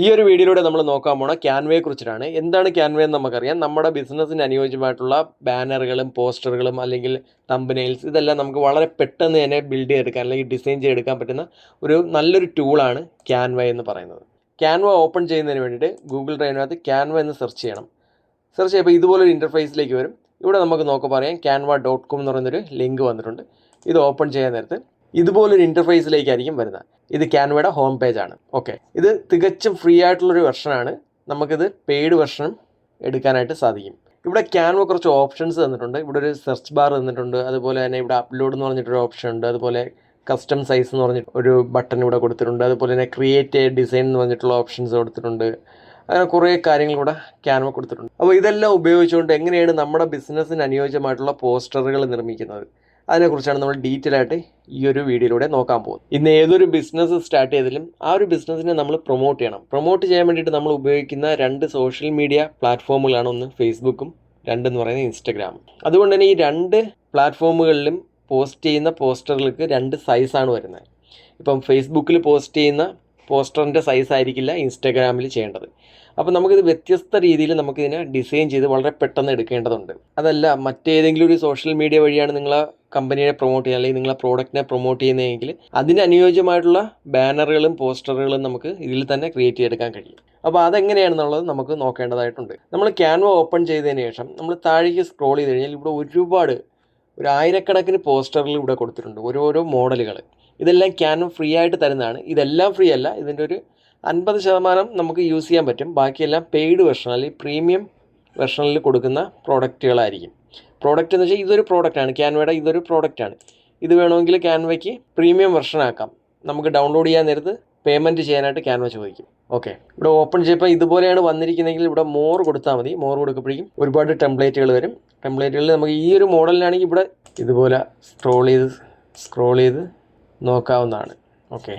ഈ ഒരു വീഡിയോയിലൂടെ നമ്മൾ നോക്കാൻ പോണ ക്യാൻവയെ കുറിച്ചിട്ടാണ്. എന്താണ് ക്യാൻവ എന്ന് നമുക്കറിയാം. നമ്മുടെ ബിസിനസ്സിന് അനുയോജ്യമായിട്ടുള്ള ബാനറുകളും പോസ്റ്ററുകളും അല്ലെങ്കിൽ തമ്പനെയിൽസ് ഇതെല്ലാം നമുക്ക് വളരെ പെട്ടെന്ന് തന്നെ ബിൽഡ് ചെയ്തെടുക്കാൻ അല്ലെങ്കിൽ ഡിസൈൻ ചെയ്തെടുക്കാൻ പറ്റുന്ന ഒരു നല്ലൊരു ടൂളാണ് ക്യാൻവ എന്ന് പറയുന്നത്. ക്യാൻവ ഓപ്പൺ ചെയ്യുന്നതിന് വേണ്ടിയിട്ട് ഗൂഗിൾ ഡ്രൈവിനകത്ത് ക്യാൻവ എന്ന് സെർച്ച് ചെയ്യണം. സെർച്ച് ചെയ്യുമ്പോൾ ഇതുപോലൊരു ഇന്റർഫേസിലേക്ക് വരും. ഇവിടെ നമുക്ക് നോക്കി പറയാം ക്യാൻവ ഡോട്ട് കോം എന്ന് പറയുന്നൊരു ലിങ്ക് വന്നിട്ടുണ്ട്. ഇത് ഓപ്പൺ ചെയ്യാൻ നേരത്ത് ഇതുപോലൊരു ഇന്റർഫേസിലേക്കായിരിക്കും വരുന്നത്. ഇത് ക്യാൻവയുടെ ഹോം പേജ് ആണ്. ഓക്കെ ഇത് തികച്ചും ഫ്രീ ആയിട്ടുള്ളൊരു വെർഷനാണ് നമുക്കിത് പെയ്ഡ് വെർഷനും എടുക്കാനായിട്ട് സാധിക്കും. ഇവിടെ ക്യാൻവ കുറച്ച് ഓപ്ഷൻസ് തന്നിട്ടുണ്ട്. ഇവിടെ ഒരു സെർച്ച് ബാർ തന്നിട്ടുണ്ട്. അതുപോലെ തന്നെ ഇവിടെ അപ്ലോഡ് എന്ന് പറഞ്ഞിട്ടൊരു ഓപ്ഷൻ ഉണ്ട്. അതുപോലെ കസ്റ്റം സൈസ് എന്ന് പറഞ്ഞിട്ട് ഒരു ബട്ടൺ ഇവിടെ കൊടുത്തിട്ടുണ്ട്. അതുപോലെ തന്നെ ക്രിയേറ്റ് എ ഡിസൈൻ എന്ന് പറഞ്ഞിട്ടുള്ള ഓപ്ഷൻസ് കൊടുത്തിട്ടുണ്ട്. അങ്ങനെ കുറേ കാര്യങ്ങൾ കൂടെ ക്യാൻവ കൊടുത്തിട്ടുണ്ട്. അപ്പോൾ ഇതെല്ലാം ഉപയോഗിച്ചുകൊണ്ട് എങ്ങനെയാണ് നമ്മുടെ ബിസിനസ്സിന് അനുയോജ്യമായിട്ടുള്ള പോസ്റ്ററുകൾ നിർമ്മിക്കുന്നത്? അതിനെക്കുറിച്ചാണ് നമ്മൾ ഡീറ്റെയിൽ ആയിട്ട് ഈ ഒരു വീഡിയോയിലൂടെ നോക്കാൻ പോകുന്നത്. ഇന്ന് ഏതൊരു ബിസിനസ് സ്റ്റാർട്ട് ചെയ്താലും ആ ഒരു ബിസിനസ്സിനെ നമ്മൾ പ്രൊമോട്ട് ചെയ്യണം. പ്രൊമോട്ട് ചെയ്യാൻ വേണ്ടിയിട്ട് നമ്മൾ ഉപയോഗിക്കുന്ന രണ്ട് സോഷ്യൽ മീഡിയ പ്ലാറ്റ്ഫോമുകളാണ് ഒന്ന് ഫേസ്ബുക്കും രണ്ടെന്ന് പറയുന്നത് ഇൻസ്റ്റഗ്രാം അതുകൊണ്ട് തന്നെ ഈ രണ്ട് പ്ലാറ്റ്ഫോമുകളിലും പോസ്റ്റ് ചെയ്യുന്ന പോസ്റ്ററുകൾക്ക് രണ്ട് സൈസാണ് വരുന്നത്. ഇപ്പം ഫേസ്ബുക്കിൽ പോസ്റ്റ് ചെയ്യുന്ന പോസ്റ്ററിന്റെ സൈസ് ആയിരിക്കില്ല ഇൻസ്റ്റാഗ്രാമിൽ ചെയ്യേണ്ടത്. അപ്പോൾ നമുക്കിത് വ്യത്യസ്ത രീതിയിൽ നമുക്കിതിനെ ഡിസൈൻ ചെയ്ത് വളരെ പെട്ടെന്ന് എടുക്കേണ്ടതുണ്ട്. അതല്ല മറ്റേതെങ്കിലും ഒരു സോഷ്യൽ മീഡിയ വഴിയാണ് നിങ്ങൾ കമ്പനിയെ പ്രൊമോട്ട് ചെയ്യുക അല്ലെങ്കിൽ നിങ്ങളെ പ്രോഡക്റ്റിനെ പ്രൊമോട്ട് ചെയ്യുന്നതെങ്കിൽ അതിന് അനുയോജ്യമായിട്ടുള്ള ബാനറുകളും പോസ്റ്ററുകളും നമുക്ക് ഇതിൽ തന്നെ ക്രിയേറ്റ് ചെയ്തെടുക്കാൻ കഴിയും. അപ്പോൾ അതെങ്ങനെയാണെന്നുള്ളത് നമുക്ക് നോക്കേണ്ടതായിട്ടുണ്ട്. നമ്മൾ ക്യാൻവ ഓപ്പൺ ചെയ്തതിന് ശേഷം നമ്മൾ താഴേക്ക് സ്ക്രോൾ ചെയ്ത് കഴിഞ്ഞാൽ ഇവിടെ ഒരുപാട് ഒരു ആയിരക്കണക്കിന് പോസ്റ്ററിൽ ഇവിടെ കൊടുത്തിട്ടുണ്ട്. ഓരോരോ മോഡലുകൾ. ഇതെല്ലാം ക്യാനും ഫ്രീ ആയിട്ട് തരുന്നതാണ്. ഇതെല്ലാം ഫ്രീ അല്ല. ഇതിന്റെ ഒരു അൻപത് ശതമാനം നമുക്ക് യൂസ് ചെയ്യാൻ പറ്റും. ബാക്കിയെല്ലാം പെയ്ഡ് വെർഷൻ അല്ലെങ്കിൽ പ്രീമിയം വെർഷനിൽ കൊടുക്കുന്ന പ്രോഡക്റ്റുകളായിരിക്കും പ്രോഡക്റ്റ് എന്ന് വെച്ചാൽ ഇതൊരു പ്രോഡക്റ്റാണ് ക്യാൻവയുടെ ഇതൊരു പ്രോഡക്റ്റാണ് ഇത് വേണമെങ്കിൽ ക്യാൻവയ്ക്ക് പ്രീമിയം വെർഷൻ ആക്കാം. നമുക്ക് ഡൗൺലോഡ് ചെയ്യാൻ നേരത്ത് പേയ്മെന്റ് ചെയ്യാനായിട്ട് ക്യാൻവ ചോദിക്കും. ഓക്കെ ഇവിടെ ഓപ്പൺ ചെയ്യുമ്പോൾ ഇതുപോലെയാണ് വന്നിരിക്കുന്നതെങ്കിൽ ഇവിടെ മോർ കൊടുത്താൽ മതി. മോർ കൊടുക്കുമ്പോഴേക്കും ഒരുപാട് ടെംപ്ലേറ്റുകൾ വരും. ടെംപ്ലേറ്റുകളിൽ നമുക്ക് ഈ ഒരു മോഡലിനാണെങ്കിൽ ഇവിടെ ഇതുപോലെ സ്ക്രോൾ ചെയ്ത് സ്ക്രോൾ ചെയ്ത് നോക്കാവുന്നതാണ്. ഓക്കെ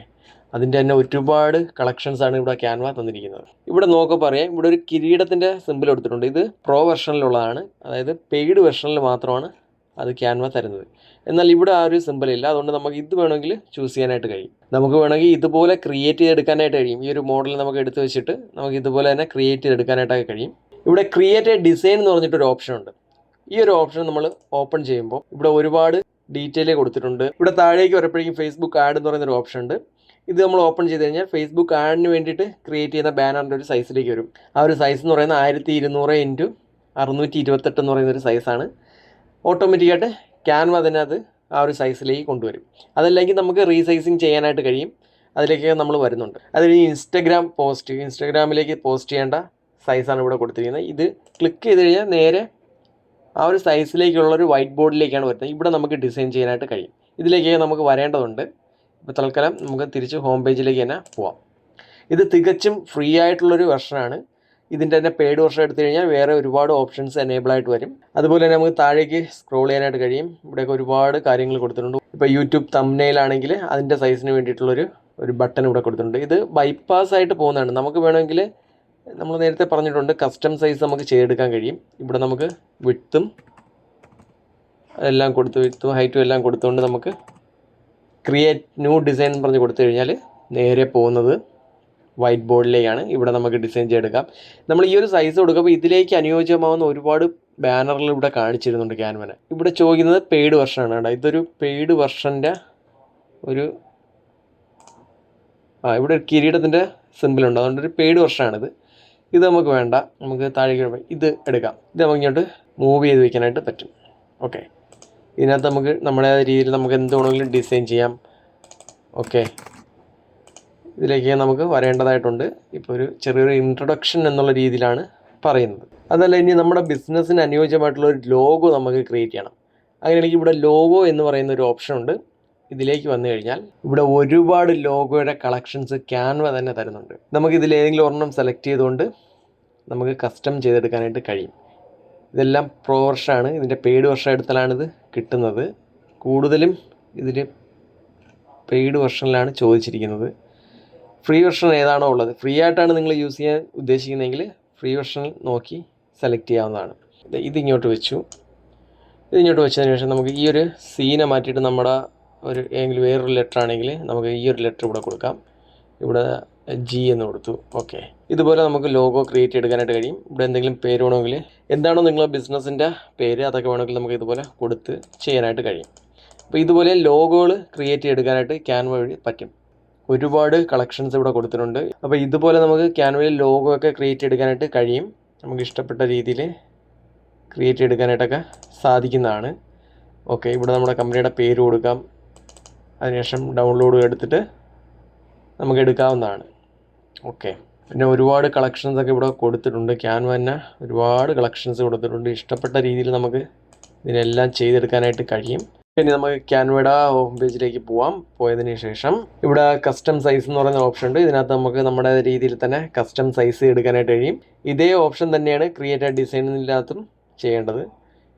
അതിന്റെ തന്നെ ഒരുപാട് കളക്ഷൻസ് ആണ് ഇവിടെ ക്യാൻവ തന്നിരിക്കുന്നത്. ഇവിടെ നോക്കുക പറയാം. ഇവിടെ ഒരു കിരീടത്തിന്റെ സിമ്പിൾ എടുത്തിട്ടുണ്ട്. ഇത് പ്രോ വെർഷനിലുള്ളതാണ് അതായത് പെയ്ഡ് വെർഷനിൽ മാത്രമാണ് അത് ക്യാൻവ തരുന്നത്. എന്നാൽ ഇവിടെ ആ ഒരു സിമ്പിൾ ഇല്ല. അതുകൊണ്ട് നമുക്ക് ഇത് വേണമെങ്കിൽ ചൂസ് ചെയ്യാനായിട്ട് കഴിയും. നമുക്ക് വേണമെങ്കിൽ ഇതുപോലെ ക്രിയേറ്റ് ചെയ്തെടുക്കാനായിട്ട് കഴിയും. ഈ ഒരു മോഡൽ നമുക്ക് എടുത്തു വെച്ചിട്ട് നമുക്ക് ഇതുപോലെ തന്നെ ക്രിയേറ്റ് ചെയ്തെടുക്കാനായിട്ടൊക്കെ കഴിയും. ഇവിടെ ക്രിയേറ്റ് എ ഡിസൈൻ എന്ന് പറഞ്ഞിട്ടൊരു ഓപ്ഷൻ ഉണ്ട്. ഈ ഒരു ഓപ്ഷൻ നമ്മൾ ഓപ്പൺ ചെയ്യുമ്പോൾ ഇവിടെ ഒരുപാട് ഡീറ്റെയിൽ കൊടുത്തിട്ടുണ്ട്. ഇവിടെ താഴേക്ക് വരുമ്പോഴേക്കും ഫേസ്ബുക്ക് ആഡ് എന്ന് പറയുന്നൊരു ഓപ്ഷൻ ഉണ്ട്. ഇത് നമ്മൾ ഓപ്പൺ ചെയ്ത് കഴിഞ്ഞാൽ ഫേസ്ബുക്ക് ആഡിന് വേണ്ടിയിട്ട് ക്രിയേറ്റ് ചെയ്യുന്ന ബാനറിന്റെ ഒരു സൈസിലേക്ക് വരും. ആ ഒരു സൈസ് എന്ന് പറയുന്നത് ആയിരത്തി ഇരുന്നൂറ് ഇന്റു അറുന്നൂറ്റി ഇരുപത്തെട്ട് എന്ന് പറയുന്ന ഒരു സൈസാണ് ഓട്ടോമാറ്റിക്കായിട്ട് ക്യാൻവ അതിനകത്ത് ആ ഒരു സൈസിലേക്ക് കൊണ്ടുവരും. അതല്ലെങ്കിൽ നമുക്ക് റീസൈസിങ് ചെയ്യാനായിട്ട് കഴിയും. അതിലേക്ക് നമ്മൾ വരുന്നുണ്ട്. അതിൽ ഇൻസ്റ്റഗ്രാം പോസ്റ്റ് ഇൻസ്റ്റഗ്രാമിലേക്ക് പോസ്റ്റ് ചെയ്യേണ്ട സൈസാണ് ഇവിടെ കൊടുത്തിരിക്കുന്നത്. ഇത് ക്ലിക്ക് ചെയ്ത് കഴിഞ്ഞാൽ നേരെ ആ ഒരു സൈസിലേക്കുള്ള ഒരു വൈറ്റ് ബോർഡിലേക്കാണ് വരുന്നത്. ഇവിടെ നമുക്ക് ഡിസൈൻ ചെയ്യാനായിട്ട് കഴിയും. ഇതിലേക്ക് നമുക്ക് വരേണ്ടതുണ്ട്. ഇപ്പോൾ തൽക്കാലം നമുക്ക് തിരിച്ച് ഹോം പേജിലേക്ക് തന്നെ പോവാം. ഇത് തികച്ചും ഫ്രീ ആയിട്ടുള്ളൊരു വെർഷനാണ് ഇതിന്റെ തന്നെ പെയ്ഡ് വെർഷൻ എടുത്തു കഴിഞ്ഞാൽ വേറെ ഒരുപാട് ഓപ്ഷൻസ് എനേബിൾ ആയിട്ട് വരും. അതുപോലെ തന്നെ നമുക്ക് താഴേക്ക് സ്ക്രോൾ ചെയ്യാനായിട്ട് കഴിയും. ഇവിടെയൊക്കെ ഒരുപാട് കാര്യങ്ങൾ കൊടുത്തിട്ടുണ്ട്. ഇപ്പോൾ യൂട്യൂബ് തമ്നയിലാണെങ്കിൽ അതിന്റെ സൈസിന് വേണ്ടിയിട്ടുള്ളൊരു ഒരു ബട്ടൺ ഇവിടെ കൊടുത്തിട്ടുണ്ട്. ഇത് ബൈപ്പാസ് ആയിട്ട് പോകുന്നതാണ്. നമുക്ക് വേണമെങ്കിൽ നമ്മൾ നേരത്തെ പറഞ്ഞിട്ടുണ്ട് കസ്റ്റം സൈസ് നമുക്ക് ചെയ്തെടുക്കാൻ കഴിയും. ഇവിടെ നമുക്ക് വിട്ടും എല്ലാം കൊടുത്ത് വിട്ടും ഹൈറ്റും എല്ലാം കൊടുത്തുകൊണ്ട് നമുക്ക് ക്രിയേറ്റ് ന്യൂ ഡിസൈൻ പറഞ്ഞ് കൊടുത്തു കഴിഞ്ഞാൽ നേരെ പോകുന്നത് വൈറ്റ് ബോർഡിലേക്കാണ് ഇവിടെ നമുക്ക് ഡിസൈൻ ചെയ്തെടുക്കാം. നമ്മൾ ഈ ഒരു സൈസ് കൊടുക്കുമ്പോൾ ഇതിലേക്ക് അനുയോജ്യമാവുന്ന ഒരുപാട് ബാനറിൽ ഇവിടെ കാണിച്ചിരുന്നുണ്ട് ക്യാൻവന് ഇവിടെ ചോദിക്കുന്നത് പെയ്ഡ് വെർഷനാണ് കേട്ടോ. ഇതൊരു പെയ്ഡ് വെർഷന്റെ ഒരു ആ ഇവിടെ ഒരു കിരീടത്തിന്റെ സിമ്പിളുണ്ട് അതുകൊണ്ട് ഒരു പെയ്ഡ് വെർഷനാണിത് ഇത് നമുക്ക് വേണ്ട. നമുക്ക് താഴേക്ക് ഇത് എടുക്കാം. ഇത് നമുക്ക് ഇങ്ങോട്ട് മൂവ് ചെയ്ത് വെക്കാനായിട്ട് പറ്റും. ഓക്കെ ഇതിനകത്ത് നമുക്ക് നമ്മുടെ രീതിയിൽ നമുക്ക് എന്ത് വേണമെങ്കിലും ഡിസൈൻ ചെയ്യാം. ഓക്കെ ഇതിലേക്ക് നമുക്ക് വരേണ്ടതായിട്ടുണ്ട്. ഇപ്പോൾ ഒരു ചെറിയൊരു ഇൻട്രൊഡക്ഷൻ എന്നുള്ള രീതിയിലാണ് പറയുന്നത്. അതല്ല ഇനി നമ്മുടെ ബിസിനസ്സിന് അനുയോജ്യമായിട്ടുള്ള ഒരു ലോഗോ നമുക്ക് ക്രിയേറ്റ് ചെയ്യണം. അങ്ങനെയാണെങ്കിൽ ഇവിടെ ലോഗോ എന്ന് പറയുന്ന ഒരു ഓപ്ഷൻ ഉണ്ട്. ഇതിലേക്ക് വന്നു കഴിഞ്ഞാൽ ഇവിടെ ഒരുപാട് ലോഗോയുടെ കളക്ഷൻസ് ക്യാൻവ തന്നെ തരുന്നുണ്ട്. നമുക്ക് ഇതിൽ ഏതെങ്കിലും ഒരെണ്ണം സെലക്ട് ചെയ്തുകൊണ്ട് നമുക്ക് കസ്റ്റം ചെയ്തെടുക്കാനായിട്ട് കഴിയും. ഇതെല്ലാം പ്രോ വർഷമാണ്. ഇതിന്റെ പെയ്ഡ് വർഷം എടുത്താലാണിത് കിട്ടുന്നത്. കൂടുതലും ഇതിൽ പെയ്ഡ് വെർഷനിലാണ് ചോദിച്ചിരിക്കുന്നത്. ഫ്രീ വെർഷൻ ഏതാണോ ഉള്ളത്. ഫ്രീ ആയിട്ടാണ് നിങ്ങൾ യൂസ് ചെയ്യാൻ ഉദ്ദേശിക്കുന്നതെങ്കിൽ ഫ്രീ വെർഷൻ നോക്കി സെലക്ട് ചെയ്യാവുന്നതാണ്. ഇത് ഇങ്ങോട്ട് വെച്ചു. ഇത് ഇങ്ങോട്ട് വെച്ചതിന് ശേഷം നമുക്ക് ഈ ഒരു സീനെ മാറ്റിയിട്ട് നമ്മുടെ ഒരു ഏതെങ്കിലും വേറൊരു ലെറ്റർ ആണെങ്കിൽ നമുക്ക് ഈ ഒരു ലെറ്റർ ഇവിടെ കൊടുക്കാം. ഇവിടെ ജി എന്ന് കൊടുത്തു. ഓക്കെ ഇതുപോലെ നമുക്ക് ലോഗോ ക്രിയേറ്റ് എടുക്കാനായിട്ട് കഴിയും. ഇവിടെ എന്തെങ്കിലും പേര് വേണമെങ്കിൽ എന്താണോ നിങ്ങളെ ബിസിനസ്സിന്റെ പേര് അതൊക്കെ വേണമെങ്കിൽ നമുക്ക് ഇതുപോലെ കൊടുത്ത് ചെയ്യാനായിട്ട് കഴിയും. അപ്പോൾ ഇതുപോലെ ലോഗോകൾ ക്രിയേറ്റ് ചെയ്തെടുക്കാനായിട്ട് ക്യാൻവ വഴി പറ്റും. ഒരുപാട് കളക്ഷൻസ് ഇവിടെ കൊടുത്തിട്ടുണ്ട്. അപ്പോൾ ഇതുപോലെ നമുക്ക് ക്യാൻവയിൽ ലോഗോ ഒക്കെ ക്രിയേറ്റ് എടുക്കാനായിട്ട് കഴിയും. നമുക്ക് ഇഷ്ടപ്പെട്ട രീതിയിൽ ക്രിയേറ്റ് എടുക്കാനായിട്ടൊക്കെ സാധിക്കുന്നതാണ്. ഓക്കെ ഇവിടെ നമ്മുടെ കമ്പനിയുടെ പേര് കൊടുക്കാം. അതിനുശേഷം ഡൗൺലോഡ് എടുത്തിട്ട് നമുക്ക് എടുക്കാവുന്നതാണ്. ഓക്കെ പിന്നെ ഒരുപാട് കളക്ഷൻസ് ഒക്കെ ഇവിടെ കൊടുത്തിട്ടുണ്ട്. ക്യാൻവ തന്നെ ഒരുപാട് കളക്ഷൻസ് കൊടുത്തിട്ടുണ്ട്. ഇഷ്ടപ്പെട്ട രീതിയിൽ നമുക്ക് ഇതിനെല്ലാം ചെയ്തെടുക്കാനായിട്ട് കഴിയും. പിന്നെ നമുക്ക് ക്യാൻവയുടെ ഹോം പേജിലേക്ക് പോവാം. പോയതിന് ശേഷം ഇവിടെ കസ്റ്റം സൈസ് എന്ന് പറയുന്ന ഓപ്ഷൻ ഉണ്ട്. ഇതിനകത്ത് നമുക്ക് നമ്മുടെ രീതിയിൽ തന്നെ കസ്റ്റം സൈസ് എടുക്കാനായിട്ട് കഴിയും. ഇതേ ഓപ്ഷൻ തന്നെയാണ് ക്രിയേറ്റ് ഡിസൈനിനകത്തും ചെയ്യേണ്ടത്.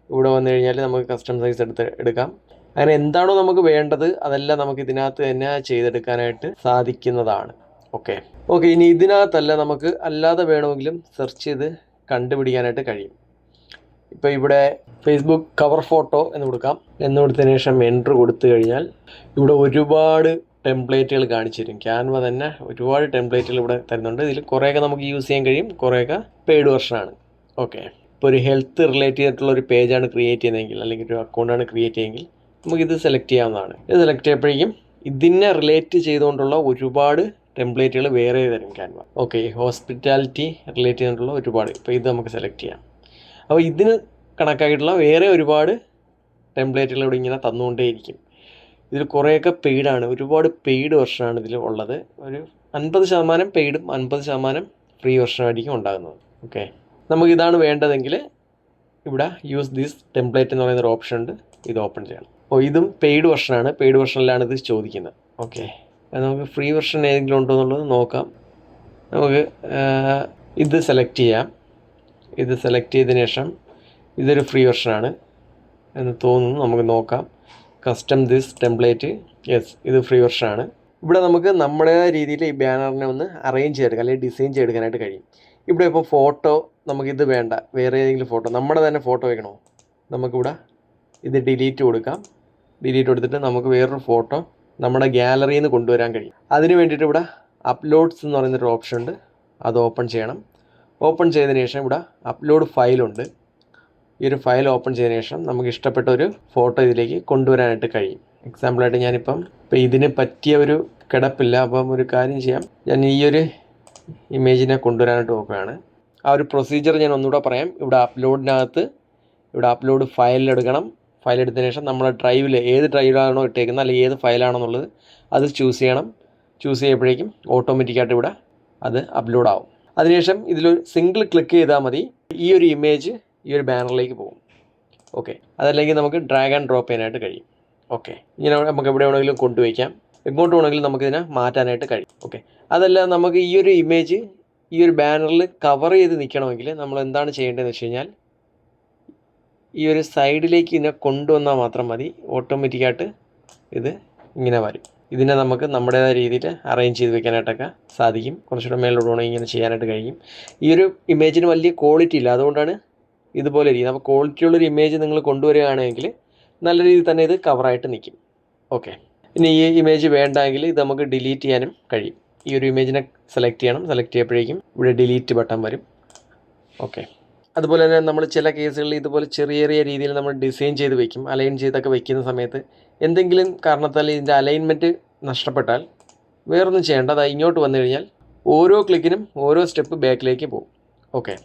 ഇവിടെ വന്നു കഴിഞ്ഞാൽ നമുക്ക് കസ്റ്റം സൈസ് എടുത്ത് എടുക്കാം. അങ്ങനെ എന്താണോ നമുക്ക് വേണ്ടത് അതെല്ലാം നമുക്ക് ഇതിനകത്ത് തന്നെ ചെയ്തെടുക്കാനായിട്ട് സാധിക്കുന്നതാണ്. ഓക്കെ ഓക്കെ ഇനി ഇതിനകത്തല്ല നമുക്ക് അല്ലാതെ വേണമെങ്കിലും സെർച്ച് ചെയ്ത് കണ്ടുപിടിക്കാനായിട്ട് കഴിയും. ഇപ്പോൾ ഇവിടെ ഫേസ്ബുക്ക് കവർ ഫോട്ടോ എന്ന് കൊടുക്കാം. എന്ന് കൊടുത്തതിന് ശേഷം എൻട്രി കൊടുത്തു കഴിഞ്ഞാൽ ഇവിടെ ഒരുപാട് ടെംപ്ലേറ്റുകൾ കാണിച്ചു തരും. ക്യാൻവ തന്നെ ഒരുപാട് ടെംപ്ലേറ്റുകൾ ഇവിടെ തരുന്നുണ്ട്. ഇതിൽ കുറേയൊക്കെ നമുക്ക് യൂസ് ചെയ്യാൻ കഴിയും. കുറേയൊക്കെ പെയ്ഡ് വെർഷനാണ് ഓക്കെ ഇപ്പോൾ ഒരു ഹെൽത്ത് റിലേറ്റ് ചെയ്തിട്ടുള്ള ഒരു പേജാണ് ക്രിയേറ്റ് ചെയ്യുന്നതെങ്കിൽ അല്ലെങ്കിൽ ഒരു അക്കൗണ്ടാണ് ക്രിയേറ്റ് ചെയ്യുന്നതെങ്കിൽ നമുക്കിത് സെലക്ട് ചെയ്യാവുന്നതാണ്. ഇത് സെലക്ട് ചെയ്യുമ്പോഴേക്കും ഇതിനെ റിലേറ്റ് ചെയ്തുകൊണ്ടുള്ള ഒരുപാട് ടെംപ്ലേറ്റുകൾ വേറെ തരും ക്യാൻവ ഓക്കെ ഹോസ്പിറ്റാലിറ്റി റിലേറ്റ് ചെയ്തിട്ടുള്ള ഒരുപാട്. ഇപ്പോൾ ഇത് നമുക്ക് സെലക്ട് ചെയ്യാം. അപ്പോൾ ഇതിന് കണക്കായിട്ടുള്ള വേറെ ഒരുപാട് ടെംപ്ലേറ്റുകൾ ഇവിടെ ഇങ്ങനെ തന്നുകൊണ്ടേയിരിക്കും. ഇതിൽ കുറേയൊക്കെ പെയ്ഡാണ് ഒരുപാട് പെയ്ഡ് വെർഷനാണ് ഇതിൽ ഉള്ളത്. ഒരു അൻപത് ശതമാനം പെയ്ഡും അൻപത് ശതമാനം ഫ്രീ വെർഷനായിരിക്കും ഉണ്ടാകുന്നത്. ഓക്കെ നമുക്ക് ഇതാണ് വേണ്ടതെങ്കിൽ ഇവിടെ യൂസ് ദിസ് ടെംപ്ലേറ്റ് എന്ന് പറയുന്ന ഒരു ഓപ്ഷൻ ഉണ്ട്. ഇത് ഓപ്പൺ ചെയ്യണം. അപ്പോൾ ഇതും പെയ്ഡ് വെർഷനാണ് പെയ്ഡ് വെർഷനിലാണ് ഇത് ചോദിക്കുന്നത്. ഓക്കെ നമുക്ക് ഫ്രീ വെർഷൻ ഏതെങ്കിലും ഉണ്ടോ എന്നുള്ളത് നോക്കാം. നമുക്ക് ഇത് സെലക്ട് ചെയ്യാം. ഇത് സെലക്ട് ചെയ്തതിന് ശേഷം ഇതൊരു ഫ്രീ വെർഷനാണ് എന്ന് തോന്നുന്നു. നമുക്ക് നോക്കാം. കസ്റ്റം ദിസ് ടെംപ്ലേറ്റ് യെസ് ഇത് ഫ്രീ വെർഷനാണ് ഇവിടെ നമുക്ക് നമ്മുടേതായ രീതിയിൽ ഈ ബാനറിനെ ഒന്ന് അറേഞ്ച് ചെയ്തെടുക്കാം അല്ലെങ്കിൽ ഡിസൈൻ ചെയ്തെടുക്കാനായിട്ട് കഴിയും. ഇവിടെ ഇപ്പോൾ ഫോട്ടോ നമുക്കിത് വേണ്ട. വേറെ ഏതെങ്കിലും ഫോട്ടോ നമ്മുടെ തന്നെ ഫോട്ടോ വയ്ക്കണോ നമുക്കിവിടെ ഇത് ഡിലീറ്റ് കൊടുക്കാം. ഡിലീറ്റ് കൊടുത്തിട്ട് നമുക്ക് വേറൊരു ഫോട്ടോ നമ്മുടെ ഗാലറിയിൽ നിന്ന് കൊണ്ടുവരാൻ കഴിയും. അതിന് വേണ്ടിയിട്ട് ഇവിടെ അപ്ലോഡ്സ് എന്ന് പറയുന്നൊരു ഓപ്ഷൻ ഉണ്ട്. അത് ഓപ്പൺ ചെയ്യണം. ഓപ്പൺ ചെയ്തതിന് ശേഷം ഇവിടെ അപ്ലോഡ് ഫയലുണ്ട്. ഈ ഒരു ഫയൽ ഓപ്പൺ ചെയ്തതിന് ശേഷം നമുക്ക് ഇഷ്ടപ്പെട്ട ഒരു ഫോട്ടോ ഇതിലേക്ക് കൊണ്ടുവരാനായിട്ട് കഴിയും. എക്സാമ്പിളായിട്ട് ഞാനിപ്പം ഇപ്പം ഇതിന് പറ്റിയ ഒരു കിടപ്പില്ല. അപ്പം ഒരു കാര്യം ചെയ്യാം. ഞാൻ ഈ ഒരു ഇമേജിനെ കൊണ്ടുവരാനായിട്ട് നോക്കുകയാണ്. ആ ഒരു പ്രൊസീജിയർ ഞാൻ ഒന്നുകൂടെ പറയാം. ഇവിടെ അപ്ലോഡിനകത്ത് ഇവിടെ അപ്ലോഡ് ഫയലിലെടുക്കണം ഫയൽ എടുത്തതിന് ശേഷം നമ്മൾ ഡ്രൈവിൽ ഏത് ഡ്രൈവിലാണോ ഇട്ടേക്കുന്നത് അല്ലെങ്കിൽ ഏത് ഫയലാണെന്നുള്ളത് അത് ചൂസ് ചെയ്യണം. ചൂസ് ചെയ്യുമ്പോഴേക്കും ഓട്ടോമാറ്റിക്കായിട്ട് ഇവിടെ അത് അപ്ലോഡ് ആവും. അതിനുശേഷം ഇതിൽ സിംഗിൾ ക്ലിക്ക് ചെയ്താൽ മതി. ഈ ഒരു ഇമേജ് ഈ ഒരു ബാനറിലേക്ക് പോകും. ഓക്കെ അതല്ലെങ്കിൽ നമുക്ക് ഡ്രാഗ് ആൻഡ് ഡ്രോപ്പ് ചെയ്യാനായിട്ട് കഴിയും. ഓക്കെ ഇങ്ങനെ നമുക്ക് എവിടെ വേണമെങ്കിലും കൊണ്ടുവയ്ക്കാം. എങ്ങോട്ട് വേണമെങ്കിലും നമുക്കിതിനെ മാറ്റാനായിട്ട് കഴിയും. ഓക്കെ അതല്ല നമുക്ക് ഈ ഒരു ഇമേജ് ഈ ഒരു ബാനറിൽ കവർ ചെയ്ത് നിൽക്കണമെങ്കിൽ നമ്മൾ എന്താണ് ചെയ്യേണ്ടതെന്ന് വെച്ച് കഴിഞ്ഞാൽ ഈ ഒരു സൈഡിലേക്ക് ഇതിനെ കൊണ്ടുവന്നാൽ മാത്രം മതി. ഓട്ടോമാറ്റിക്കായിട്ട് ഇത് ഇങ്ങനെ വരും. ഇതിനെ നമുക്ക് നമ്മുടേതായ രീതിയിൽ അറേഞ്ച് ചെയ്ത് വെക്കാനായിട്ടൊക്കെ സാധിക്കും. കുറച്ചുകൂടെ മേലോട്ട് വേണമെങ്കിൽ ഇങ്ങനെ ചെയ്യാനായിട്ട് കഴിയും. ഈ ഒരു ഇമേജിന് വലിയ ക്വാളിറ്റി ഇല്ല. അതുകൊണ്ടാണ് ഇതുപോലെ ഇരിക്കുന്നത്. അപ്പോൾ ക്വാളിറ്റി ഉള്ളൊരു ഇമേജ് നിങ്ങൾ കൊണ്ടുവരികയാണെങ്കിൽ നല്ല രീതിയിൽ തന്നെ ഇത് കവറായിട്ട് നിൽക്കും. ഓക്കെ ഇനി ഈ ഇമേജ് വേണ്ടെങ്കിൽ ഇത് നമുക്ക് ഡിലീറ്റ് ചെയ്യാനും കഴിയും. ഈ ഒരു ഇമേജിനെ സെലക്ട് ചെയ്യണം. സെലക്ട് ചെയ്യുമ്പോഴേക്കും ഇവിടെ ഡിലീറ്റ് ബട്ടൺ വരും. ഓക്കെ അതുപോലെ തന്നെ നമ്മൾ ചില കേസുകളിൽ ഇതുപോലെ ചെറിയ ചെറിയ രീതിയിൽ നമ്മൾ ഡിസൈൻ ചെയ്ത് വെക്കും. അലൈൻ ചെയ്തൊക്കെ വെക്കുന്ന സമയത്ത് എന്തെങ്കിലും കാരണത്താൽ ഇതിന്റെ അലൈൻമെന്റ് നഷ്ടപ്പെട്ടാൽ വേറൊന്നും ചെയ്യേണ്ട. അത് ഇങ്ങോട്ട് വന്നു കഴിഞ്ഞാൽ ഓരോ ക്ലിക്കിനും ഓരോ സ്റ്റെപ്പ് ബാക്കിലേക്ക് പോകും. ഓക്കെ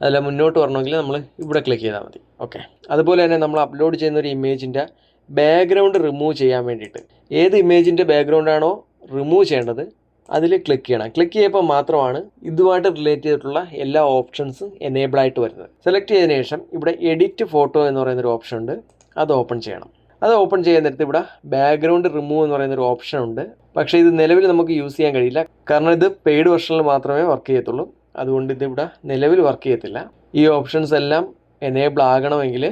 അതല്ല മുന്നോട്ട് വരണമെങ്കിൽ നമ്മൾ ഇവിടെ ക്ലിക്ക് ചെയ്താൽ മതി. ഓക്കെ അതുപോലെ തന്നെ നമ്മൾ അപ്ലോഡ് ചെയ്യുന്ന ഒരു ഇമേജിന്റെ ബാക്ക്ഗ്രൗണ്ട് റിമൂവ് ചെയ്യാൻ വേണ്ടിയിട്ട് ഏത് ഇമേജിന്റെ ബാക്ക്ഗ്രൗണ്ടാണോ റിമൂവ് ചെയ്യേണ്ടത് അതിൽ ക്ലിക്ക് ചെയ്യണം. ക്ലിക്ക് ചെയ്യുമ്പോൾ മാത്രമാണ് ഇതുമായിട്ട് റിലേറ്റ് ചെയ്തിട്ടുള്ള എല്ലാ ഓപ്ഷൻസും എനേബിൾ ആയിട്ട് വരുന്നത്. സെലക്ട് ചെയ്തതിന് ശേഷം ഇവിടെ എഡിറ്റ് ഫോട്ടോ എന്ന് പറയുന്നൊരു ഓപ്ഷൻ ഉണ്ട്. അത് ഓപ്പൺ ചെയ്യണം. അത് ഓപ്പൺ ചെയ്യാൻ നേരത്ത് ഇവിടെ ബാക്ക്ഗ്രൗണ്ട് റിമൂവ് എന്ന് പറയുന്ന ഒരു ഓപ്ഷൻ ഉണ്ട്. പക്ഷേ ഇത് നിലവിൽ നമുക്ക് യൂസ് ചെയ്യാൻ കഴിയില്ല. കാരണം ഇത് പെയ്ഡ് വെർഷനിൽ മാത്രമേ വർക്ക് ചെയ്യത്തുള്ളൂ. അതുകൊണ്ട് ഇത് ഇവിടെ നിലവിൽ വർക്ക് ചെയ്യത്തില്ല. ഈ ഓപ്ഷൻസ് എല്ലാം എനേബിൾ ആകണമെങ്കിൽ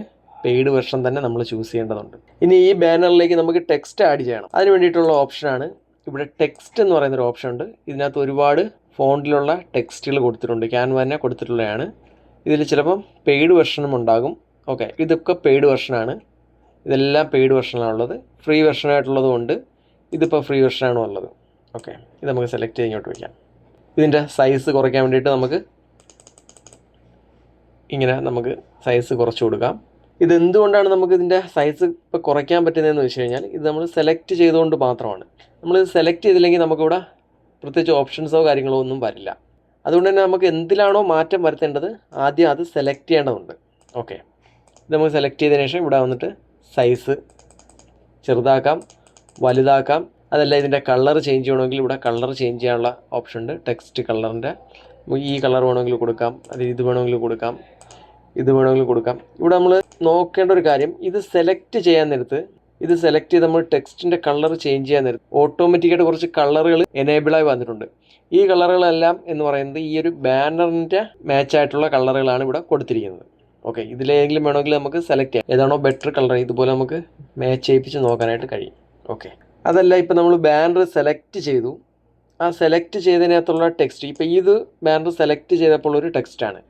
പെയ്ഡ് വെർഷൻ തന്നെ നമ്മൾ ചൂസ് ചെയ്യേണ്ടതുണ്ട്. ഇനി ഈ ബാനറിലേക്ക് നമുക്ക് ടെക്സ്റ്റ് ആഡ് ചെയ്യണം. അതിന് വേണ്ടിയിട്ടുള്ള ഓപ്ഷനാണ് ഇവിടെ ടെക്സ്റ്റ് എന്ന് പറയുന്നൊരു ഓപ്ഷൻ ഉണ്ട്. ഇതിനകത്ത് ഒരുപാട് ഫോണ്ടിലുള്ള ടെക്സ്റ്റുകൾ കൊടുത്തിട്ടുണ്ട്. ക്യാൻവ തന്നെ കൊടുത്തിട്ടുള്ളതാണ്. ഇതിൽ ചിലപ്പം പെയ്ഡ് വെർഷനും ഉണ്ടാകും. ഓക്കെ ഇതൊക്കെ പെയ്ഡ് വെർഷനാണ് ഇതെല്ലാം പെയ്ഡ് വെർഷനാണുള്ളത് ഫ്രീ വെർഷനായിട്ടുള്ളത് കൊണ്ട് ഇതിപ്പോൾ ഫ്രീ വെർഷനാണ് ഉള്ളത്. ഓക്കെ ഇത് നമുക്ക് സെലക്ട് ചെയ്ത് ഇങ്ങോട്ട് വയ്ക്കാം ഇതിന്റെ സൈസ് കുറയ്ക്കാൻ വേണ്ടിയിട്ട് നമുക്ക് ഇങ്ങനെ നമുക്ക് സൈസ് കുറച്ച് കൊടുക്കാം. ഇത് എന്തുകൊണ്ടാണ് നമുക്ക് ഇതിന്റെ സൈസ് ഇപ്പോൾ കുറയ്ക്കാൻ പറ്റുന്നതെന്ന് വെച്ച് കഴിഞ്ഞാൽ ഇത് നമ്മൾ സെലക്ട് ചെയ്തുകൊണ്ട് മാത്രമാണ്. നമ്മൾ സെലക്ട് ചെയ്തില്ലെങ്കിൽ നമുക്കിവിടെ പ്രത്യേകിച്ച് ഓപ്ഷൻസോ കാര്യങ്ങളോ ഒന്നും വരില്ല. അതുകൊണ്ട് തന്നെ നമുക്ക് എന്തിലാണോ മാറ്റം വരുത്തേണ്ടത്? ആദ്യം അത് സെലക്ട് ചെയ്യേണ്ടതുണ്ട്. ഓക്കെ ഇത് നമുക്ക് സെലക്ട് ചെയ്തതിന് ശേഷം ഇവിടെ വന്നിട്ട് സൈസ് ചെറുതാക്കാം വലുതാക്കാം. അതല്ല ഇതിന്റെ കളർ ചേഞ്ച് ചെയ്യണമെങ്കിൽ ഇവിടെ കളർ ചേഞ്ച് ചെയ്യാനുള്ള ഓപ്ഷൻ ഉണ്ട്. ടെക്സ്റ്റ് കളറിന്റെ ഈ കളർ വേണമെങ്കിൽ കൊടുക്കാം അത് ഇത് വേണമെങ്കിൽ കൊടുക്കാം ഇത് വേണമെങ്കിൽ കൊടുക്കാം. ഇവിടെ നമ്മൾ നോക്കേണ്ട ഒരു കാര്യം ഇത് സെലക്ട് ചെയ്യാൻ നേരത്ത് ഇത് സെലക്ട് ചെയ്ത് നമ്മൾ ടെക്സ്റ്റിന്റെ കളർ ചേഞ്ച് ചെയ്യാൻ നേരത്ത് ഓട്ടോമാറ്റിക്കായിട്ട് കുറച്ച് കളറുകൾ എനേബിളായി വന്നിട്ടുണ്ട്. ഈ കളറുകളെല്ലാം എന്ന് പറയുന്നത് ഈ ഒരു ബാനറിന്റെ മാച്ചായിട്ടുള്ള കളറുകളാണ് ഇവിടെ കൊടുത്തിരിക്കുന്നത്. ഓക്കെ ഇതിലേതെങ്കിലും വേണമെങ്കിൽ നമുക്ക് സെലക്ട് ചെയ്യാം. ഏതാണോ ബെറ്റർ കളർ ഇതുപോലെ നമുക്ക് മാച്ച് ചെയ്യിപ്പിച്ച് നോക്കാനായിട്ട് കഴിയും. ഓക്കെ അതല്ല ഇപ്പം നമ്മൾ ബാനർ സെലക്ട് ചെയ്തു. ആ സെലക്ട് ചെയ്തതിനകത്തുള്ള ടെക്സ്റ്റ് ഇപ്പം ഇത് ബാനർ സെലക്ട് ചെയ്തപ്പോൾ ഒരു ടെക്സ്റ്റാണ്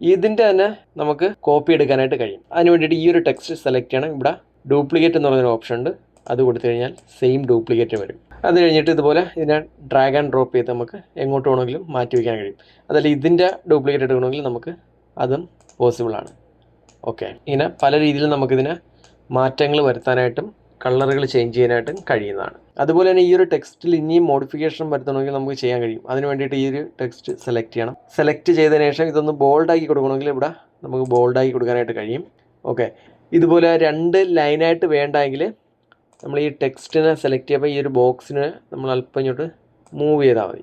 ഇതിന്റെ തന്നെ നമുക്ക് കോപ്പി എടുക്കാനായിട്ട് കഴിയും. അതിന് വേണ്ടിയിട്ട് ഈ ഒരു ടെക്സ്റ്റ് സെലക്ട് ചെയ്യണം. ഇവിടെ ഡ്യൂപ്ലിക്കേറ്റ് എന്ന് പറഞ്ഞൊരു ഓപ്ഷൻ ഉണ്ട്. അത് കൊടുത്തു കഴിഞ്ഞാൽ സെയിം ഡ്യൂപ്ലിക്കേറ്റ് വരും. അത് കഴിഞ്ഞിട്ട് ഇതുപോലെ ഇതിനെ ഡ്രാഗ് ആൻഡ് ഡ്രോപ്പ് ചെയ്ത് നമുക്ക് എങ്ങോട്ട് വേണമെങ്കിലും മാറ്റി വയ്ക്കാൻ കഴിയും. അതല്ല ഇതിന്റെ ഡ്യൂപ്ലിക്കേറ്റ് എടുക്കണമെങ്കിൽ നമുക്ക് അതും പോസിബിൾ ആണ്. ഓക്കെ ഇങ്ങനെ പല രീതിയിൽ നമുക്കിതിനെ മാറ്റങ്ങൾ വരുത്താനായിട്ടും കളറുകൾ ചേഞ്ച് ചെയ്യാനായിട്ടും കഴിയുന്നതാണ്. അതുപോലെ തന്നെ ഈ ഒരു ടെക്സ്റ്റിൽ ഇനിയും മോഡിഫിക്കേഷൻ വരുത്തണമെങ്കിൽ നമുക്ക് ചെയ്യാൻ കഴിയും. അതിന് വേണ്ടിയിട്ട് ഈ ഒരു ടെക്സ്റ്റ് സെലക്ട് ചെയ്യണം. സെലക്ട് ചെയ്തതിന് ശേഷം ഇതൊന്ന് ബോൾഡാക്കി കൊടുക്കണമെങ്കിൽ ഇവിടെ നമുക്ക് ബോൾഡാക്കി കൊടുക്കാനായിട്ട് കഴിയും. ഓക്കെ ഇതുപോലെ രണ്ട് ലൈനായിട്ട് വേണ്ടെങ്കിൽ നമ്മൾ ഈ ടെക്സ്റ്റിനെ സെലക്ട് ചെയ്യുമ്പോൾ ഈ ഒരു ബോക്സിന് നമ്മൾ അല്പം ഇങ്ങോട്ട് മൂവ് ചെയ്താൽ മതി.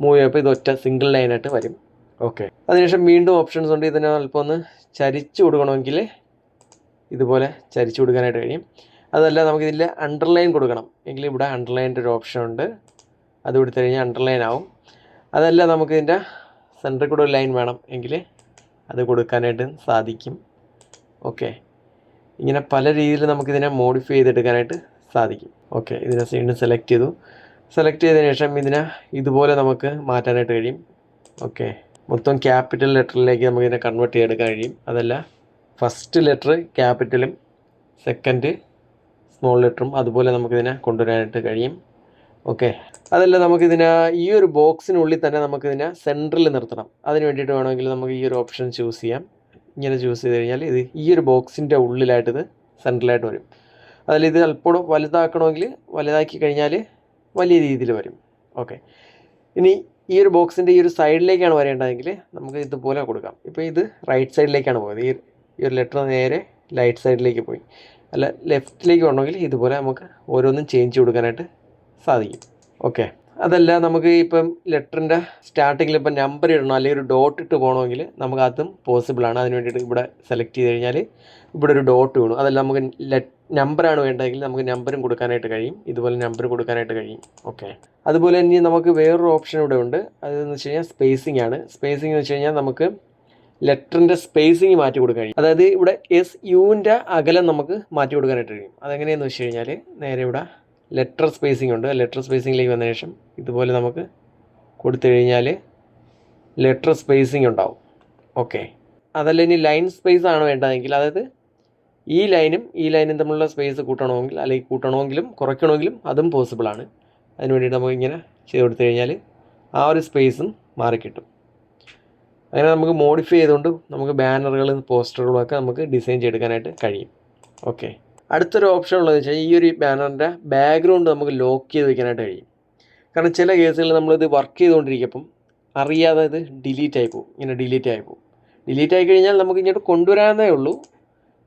മൂവ് ചെയ്യുമ്പോൾ ഇത് ഒറ്റ സിംഗിൾ ലൈനായിട്ട് വരും. ഓക്കെ അതിനുശേഷം വീണ്ടും ഓപ്ഷൻസ് ഉണ്ട്. ഇതിനെ അല്പം ഒന്ന് ചരിച്ചു കൊടുക്കണമെങ്കിൽ ഇതുപോലെ ചരിച്ചു കൊടുക്കാനായിട്ട് കഴിയും. അതല്ല നമുക്കിതിൽ അണ്ടർലൈൻ കൊടുക്കണം. എങ്കിൽ ഇവിടെ അണ്ടർലൈന്റെ ഒരു ഓപ്ഷൻ ഉണ്ട്. അത് കൊടുത്തു കഴിഞ്ഞാൽ അണ്ടർലൈൻ ആവും. അതല്ല നമുക്കിതിന്റെ സെന്ററിൽ കൂടെ ഒരു ലൈൻ വേണം എങ്കിൽ അത് കൊടുക്കാനായിട്ട് സാധിക്കും. ഓക്കെ ഇങ്ങനെ പല രീതിയിൽ നമുക്കിതിനെ മോഡിഫൈ ചെയ്തെടുക്കാനായിട്ട് സാധിക്കും. ഓക്കെ ഇതിനെ വീണ്ടും സെലക്ട് ചെയ്തു. സെലക്ട് ചെയ്തതിന് ശേഷം ഇതിനെ ഇതുപോലെ നമുക്ക് മാറ്റാനായിട്ട് കഴിയും. ഓക്കെ മൊത്തം ക്യാപിറ്റൽ ലെറ്ററിലേക്ക് നമുക്ക് ഇതിനെ കൺവേർട്ട് ചെയ്തെടുക്കാൻ കഴിയും. അതല്ല ഫസ്റ്റ് ലെറ്റർ ക്യാപിറ്റലും സെക്കൻഡ് സ്മോൾ ലെറ്ററും അതുപോലെ നമുക്കിതിനെ കൊണ്ടുവരാനായിട്ട് കഴിയും. ഓക്കെ അതല്ല നമുക്കിതിനെ ഈ ഒരു ബോക്സിനുള്ളിൽ തന്നെ നമുക്കിതിനെ സെന്ററിൽ നിർത്തണം. അതിന് വേണ്ടിയിട്ട് വേണമെങ്കിൽ നമുക്ക് ഈ ഒരു ഓപ്ഷൻ ചൂസ് ചെയ്യാം. ഇങ്ങനെ ചൂസ് ചെയ്ത് കഴിഞ്ഞാൽ ഇത് ഈ ഒരു ബോക്സിന്റെ ഉള്ളിലായിട്ട് ഇത് സെൻട്രലായിട്ട് വരും. അതിൽ ഇത് അല്പം വലുതാക്കണമെങ്കിൽ വലുതാക്കി കഴിഞ്ഞാൽ വലിയ രീതിയിൽ വരും. ഓക്കെ ഇനി ഈ ഒരു ബോക്സിന്റെ ഈ ഒരു സൈഡിലേക്കാണ് വരേണ്ടതെങ്കിൽ നമുക്ക് ഇതുപോലെ കൊടുക്കാം. ഇപ്പോൾ ഇത് റൈറ്റ് സൈഡിലേക്കാണ് പോയത്. ഈ ഈ ഒരു ലെറ്റർ നേരെ ലൈറ്റ് സൈഡിലേക്ക് പോയി. അല്ല ലെഫ്റ്റിലേക്ക് വേണമെങ്കിൽ ഇതുപോലെ നമുക്ക് ഓരോന്നും ചേഞ്ച് കൊടുക്കാനായിട്ട് സാധിക്കും. ഓക്കെ അതല്ല നമുക്ക് ഇപ്പം ലെറ്ററിന്റെ സ്റ്റാർട്ടിങ്ങിൽ ഇപ്പം നമ്പർ ഇടണം അല്ലെങ്കിൽ ഒരു ഡോട്ട് ഇട്ട് പോകണമെങ്കിൽ നമുക്ക് അതും പോസിബിളാണ് അതിന് വേണ്ടിയിട്ട് ഇവിടെ സെലക്ട് ചെയ്ത് കഴിഞ്ഞാൽ ഇവിടെ ഒരു ഡോട്ട് വീണു. അതല്ല നമുക്ക് ലെറ്റ് നമ്പറാണ് വേണ്ടതെങ്കിൽ നമുക്ക് നമ്പറും കൊടുക്കാനായിട്ട് കഴിയും. ഇതുപോലെ നമ്പർ കൊടുക്കാനായിട്ട് കഴിയും. ഓക്കെ അതുപോലെ ഇനി നമുക്ക് വേറൊരു ഓപ്ഷൻ ഇവിടെ ഉണ്ട്. അതെന്ന് വെച്ച് കഴിഞ്ഞാൽ സ്പേസിംഗ് ആണ്. സ്പേസിംഗ് എന്ന് വെച്ച് കഴിഞ്ഞാൽ നമുക്ക് ലെറ്ററിന്റെ സ്പേസിംഗ് മാറ്റി കൊടുക്കാൻ കഴിയും. അതായത് ഇവിടെ എസ് യുവിന്റെ അകലം നമുക്ക് മാറ്റി കൊടുക്കാനായിട്ട് കഴിയും. അതെങ്ങനെയെന്ന് വെച്ച് കഴിഞ്ഞാൽ നേരെ ഇവിടെ ലെറ്റർ സ്പേസിംഗ് ഉണ്ട്. ലെറ്റർ സ്പേസിങ്ങിലേക്ക് വന്ന ശേഷം ഇതുപോലെ നമുക്ക് കൊടുത്തു കഴിഞ്ഞാൽ ലെറ്റർ സ്പേസിംഗ് ഉണ്ടാവും. ഓക്കെ അതല്ല ഇനി ലൈൻ സ്പേസ് ആണ് വേണ്ടതെങ്കിൽ അതായത് ഈ ലൈനും ഈ ലൈനും തമ്മിലുള്ള സ്പേസ് കൂട്ടണമെങ്കിൽ അല്ലെങ്കിൽ കൂട്ടണമെങ്കിലും കുറയ്ക്കണമെങ്കിലും അതും പോസിബിൾ ആണ്. അതിന് വേണ്ടിയിട്ട് നമുക്ക് ഇങ്ങനെ ചെയ്ത് കൊടുത്തു കഴിഞ്ഞാൽ ആ ഒരു സ്പേസും മാറിക്കിട്ടും. അങ്ങനെ നമുക്ക് മോഡിഫൈ ചെയ്തുകൊണ്ട് നമുക്ക് ബാനറുകളും പോസ്റ്ററുകളും ഒക്കെ നമുക്ക് ഡിസൈൻ ചെയ്തെടുക്കാനായിട്ട് കഴിയും. ഓക്കെ അടുത്തൊരു ഓപ്ഷൻ ഉള്ളത് വെച്ചാൽ ഈ ഒരു ബാനറിന്റെ ബാക്ക്ഗ്രൗണ്ട് നമുക്ക് ലോക്ക് ചെയ്ത് വെക്കാനായിട്ട് കഴിയും. കാരണം ചില കേസുകളിൽ നമ്മളിത് വർക്ക് ചെയ്തുകൊണ്ടിരിക്കുമ്പം അറിയാതെ ഇത് ഡിലീറ്റ് ആയി പോകും. ഇങ്ങനെ ഡിലീറ്റ് ആയി പോകും. ഡിലീറ്റ് ആയി കഴിഞ്ഞാൽ നമുക്ക് ഇങ്ങോട്ട് കൊണ്ടുവരാനേ ഉള്ളൂ.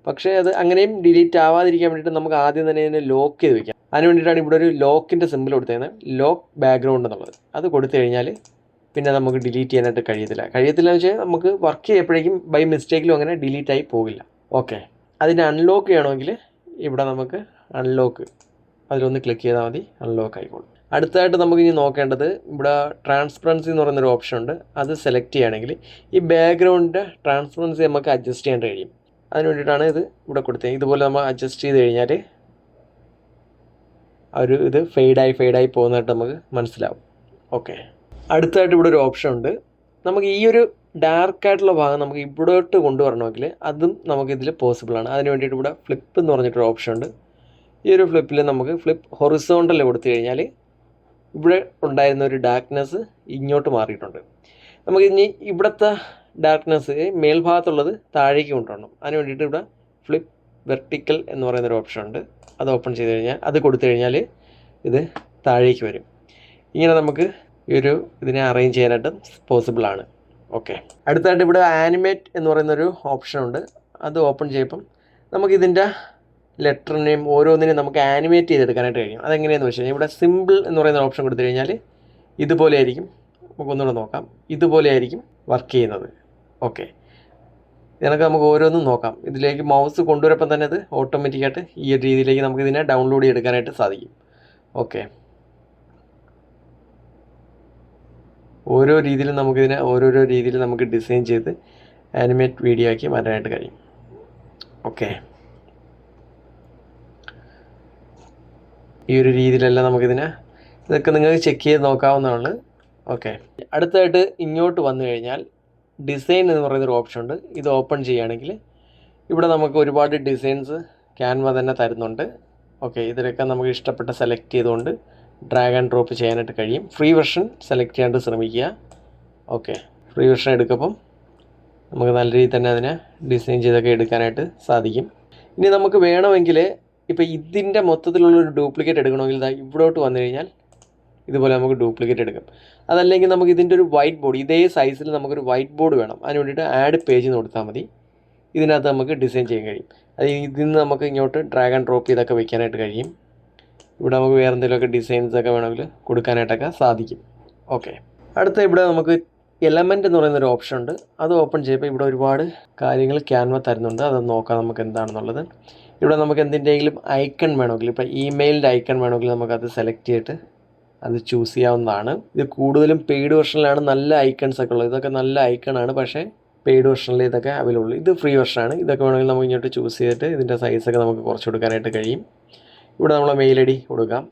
പക്ഷേ അത് അങ്ങനെയും ഡിലീറ്റ് ആവാതിരിക്കാൻ വേണ്ടിയിട്ട് നമുക്ക് ആദ്യം തന്നെ ഇതിനെ ലോക്ക് ചെയ്ത് വെക്കാം. അതിന് വേണ്ടിയിട്ടാണ് ഇവിടെ ഒരു ലോക്കിന്റെ സിമ്പിൾ കൊടുത്തേക്കുന്നത്. ലോക്ക് ബാക്ക്ഗ്രൗണ്ട് എന്നുള്ളത്. അത് കൊടുത്തു കഴിഞ്ഞാൽ പിന്നെ നമുക്ക് ഡിലീറ്റ് ചെയ്യാനായിട്ട് കഴിയത്തില്ല. കഴിയത്തില്ല എന്ന് വെച്ചാൽ നമുക്ക് വർക്ക് ചെയ്യപ്പോഴേക്കും ബൈ മിസ്റ്റേക്കിലും അങ്ങനെ ഡിലീറ്റ് ആയി പോകില്ല. ഓക്കെ അതിനെ അൺലോക്ക് ചെയ്യണമെങ്കിൽ ഇവിടെ നമുക്ക് അൺലോക്ക് അതിലൊന്ന് ക്ലിക്ക് ചെയ്താൽ മതി. അൺലോക്ക് ആയിക്കോളും. അടുത്തതായിട്ട് നമുക്ക് ഇനി നോക്കേണ്ടത് ഇവിടെ ട്രാൻസ്പെറൻസി എന്ന് പറയുന്നൊരു ഓപ്ഷൻ ഉണ്ട്. അത് സെലക്ട് ചെയ്യുകയാണെങ്കിൽ ഈ ബാക്ക്ഗ്രൗണ്ടിന്റെ ട്രാൻസ്പെറൻസി നമുക്ക് അഡ്ജസ്റ്റ് ചെയ്യാൻ കഴിയും. അതിന് വേണ്ടിയിട്ടാണ് ഇത് ഇവിടെ കൊടുത്തത്. ഇതുപോലെ നമ്മൾ അഡ്ജസ്റ്റ് ചെയ്ത് കഴിഞ്ഞാൽ ആ ഒരു ഇത് ഫെയ്ഡായി ഫെയ്ഡായി പോകുന്നതായിട്ട് നമുക്ക് മനസ്സിലാവും. ഓക്കെ അടുത്തായിട്ട് ഇവിടെ ഒരു ഓപ്ഷൻ ഉണ്ട്. നമുക്ക് ഈ ഒരു ഡാർക്ക് ആയിട്ടുള്ള ഭാഗം നമുക്ക് ഇവിടോട്ട് കൊണ്ടുവരണമെങ്കിൽ അതും നമുക്ക് ഇതിൽ പോസിബിൾ ആണ്. അതിന് വേണ്ടിയിട്ട് ഇവിടെ ഫ്ലിപ്പ് എന്ന് പറഞ്ഞിട്ടൊരു ഓപ്ഷൻ ഉണ്ട്. ഈ ഒരു ഫ്ലിപ്പിൽ നമുക്ക് ഫ്ലിപ്പ് ഹൊറിസോണ്ടൽ കൊടുത്തു കഴിഞ്ഞാൽ ഇവിടെ ഉണ്ടായിരുന്ന ഒരു ഡാർക്ക്നെസ് ഇങ്ങോട്ട് മാറിയിട്ടുണ്ട്. നമുക്ക് ഇനി ഇവിടുത്തെ ഡാർക്ക്നെസ് മേൽഭാഗത്തുള്ളത് താഴേക്ക് കൊണ്ടുവരണം. അതിന് വേണ്ടിയിട്ട് ഇവിടെ ഫ്ലിപ്പ് വെർട്ടിക്കൽ എന്ന് പറയുന്നൊരു ഓപ്ഷൻ ഉണ്ട്. അത് ഓപ്പൺ ചെയ്ത് കഴിഞ്ഞാൽ അത് കൊടുത്തു കഴിഞ്ഞാൽ ഇത് താഴേക്ക് വരും. ഇങ്ങനെ നമുക്ക് ഈ ഒരു ഇതിനെ അറേഞ്ച് ചെയ്യാനായിട്ട് പോസിബിൾ ആണ്. ഓക്കെ അടുത്തായിട്ട് ഇവിടെ ആനിമേറ്റ് എന്ന് പറയുന്നൊരു ഓപ്ഷൻ ഉണ്ട്. അത് ഓപ്പൺ ചെയ്യുമ്പം നമുക്കിതിന്റെ ലെറ്ററിനെയും ഓരോന്നിനെയും നമുക്ക് ആനിമേറ്റ് ചെയ്തെടുക്കാനായിട്ട് കഴിയും. അതെങ്ങനെയാണെന്ന് വെച്ച് കഴിഞ്ഞാൽ ഇവിടെ സിമ്പിൾ എന്ന് പറയുന്ന ഓപ്ഷൻ കൊടുത്തു കഴിഞ്ഞാൽ ഇതുപോലെ ആയിരിക്കും. നമുക്കൊന്നുകൂടെ നോക്കാം. ഇതുപോലെ ആയിരിക്കും വർക്ക് ചെയ്യുന്നത്. ഓക്കെ. ഇതിനൊക്കെ നമുക്ക് ഓരോന്നും നോക്കാം. ഇതിലേക്ക് മൗസ് കൊണ്ടുവരപ്പം തന്നെ അത് ഓട്ടോമാറ്റിക്കായിട്ട് ഈ ഒരു രീതിയിലേക്ക് നമുക്ക് ഇതിനെ ഡൗൺലോഡ് ചെയ്തെടുക്കാനായിട്ട് സാധിക്കും. ഓക്കെ. ഓരോ രീതിയിലും നമുക്കിതിനെ ഓരോരോ രീതിയിൽ നമുക്ക് ഡിസൈൻ ചെയ്ത് ആനിമേറ്റ് വീഡിയോ ആക്കി മാറ്റാനായിട്ട് കഴിയും. ഓക്കെ. ഈ ഒരു രീതിയിലല്ല നമുക്കിതിനെ ഇതൊക്കെ നിങ്ങൾക്ക് ചെക്ക് ചെയ്ത് നോക്കാവുന്നതാണ്. ഓക്കെ. അടുത്തായിട്ട് ഇങ്ങോട്ട് വന്നു കഴിഞ്ഞാൽ ഡിസൈൻ എന്ന് പറയുന്നൊരു ഓപ്ഷൻ ഉണ്ട്. ഇത് ഓപ്പൺ ചെയ്യുകയാണെങ്കിൽ ഇവിടെ നമുക്ക് ഒരുപാട് ഡിസൈൻസ് ക്യാൻവ തന്നെ തരുന്നുണ്ട്. ഓക്കെ ഇതിലൊക്കെ നമുക്ക് ഇഷ്ടപ്പെട്ട സെലക്ട് ചെയ്തുകൊണ്ട് ഡ്രാഗ് ആൻഡ് ഡ്രോപ്പ് ചെയ്യാനായിട്ട് കഴിയും. ഫ്രീ വെർഷൻ സെലക്ട് ചെയ്യാണ്ട് ശ്രമിക്കുക. ഓക്കെ ഫ്രീ വെർഷൻ എടുക്കുമ്പം നമുക്ക് നല്ല രീതിയിൽ തന്നെ അതിനെ ഡിസൈൻ ചെയ്തൊക്കെ എടുക്കാനായിട്ട് സാധിക്കും. ഇനി നമുക്ക് വേണമെങ്കിൽ ഇപ്പോൾ ഇതിന്റെ മൊത്തത്തിലുള്ളൊരു ഡ്യൂപ്ലിക്കേറ്റ് എടുക്കണമെങ്കിൽ ഇതാ ഇവിടോട്ട് വന്നു കഴിഞ്ഞാൽ ഇതുപോലെ നമുക്ക് ഡ്യൂപ്ലിക്കേറ്റ് എടുക്കാം. അതല്ലെങ്കിൽ നമുക്ക് ഇതിന്റെ ഒരു വൈറ്റ് ബോർഡ് ഇതേ സൈസിൽ നമുക്കൊരു വൈറ്റ് ബോർഡ് വേണം. അതിന് വേണ്ടിയിട്ട് ആഡ് പേജ് കൊടുത്താൽ മതി. ഇതിനകത്ത് നമുക്ക് ഡിസൈൻ ചെയ്യാൻ കഴിയും. അത് ഇതിൽ നിന്ന് നമുക്ക് ഇങ്ങോട്ട് ഡ്രാഗ് ആൻഡ് ഡ്രോപ്പ് ചെയ്തൊക്കെ വെക്കാനായിട്ട് കഴിയും. ഇവിടെ നമുക്ക് വേറെ എന്തെങ്കിലുമൊക്കെ ഡിസൈൻസ് ഒക്കെ വേണമെങ്കിൽ കൊടുക്കാനായിട്ടൊക്കെ സാധിക്കും. ഓക്കെ അടുത്ത ഇവിടെ നമുക്ക് എലമെന്റ് എന്ന് പറയുന്ന ഒരു ഓപ്ഷൻ ഉണ്ട്. അത് ഓപ്പൺ ചെയ്യുമ്പോൾ ഇവിടെ ഒരുപാട് കാര്യങ്ങൾ ക്യാൻവ തരുന്നുണ്ട്. അത് നോക്കാം നമുക്ക് എന്താണെന്നുള്ളത്. ഇവിടെ നമുക്ക് എന്തിന്റെയെങ്കിലും ഐക്കൺ വേണമെങ്കിൽ ഇപ്പോൾ ഇമെയിലിന്റെ ഐക്കൺ വേണമെങ്കിൽ നമുക്കത് സെലക്ട് ചെയ്തിട്ട് അത് ചൂസ് ചെയ്യാവുന്നതാണ്. ഇത് കൂടുതലും പെയ്ഡ് വെർഷനിലാണ് നല്ല ഐക്കൺസ് ഒക്കെ ഉള്ളത്. ഇതൊക്കെ നല്ല ഐക്കണാണ് പക്ഷേ പെയ്ഡ് വെർഷനിൽ ഇതൊക്കെ അവൈലബിൾ ഇത് ഫ്രീ വെർഷനാണ് ഇതൊക്കെ വേണമെങ്കിൽ നമുക്ക് ഇങ്ങോട്ട് ചൂസ് ചെയ്തിട്ട് ഇതിന്റെ സൈസൊക്കെ നമുക്ക് കുറച്ച് കൊടുക്കാനായിട്ട് കഴിയും. ഇവിടെ നമ്മൾ മെയിൽ ഐ ഡി കൊടുക്കാം.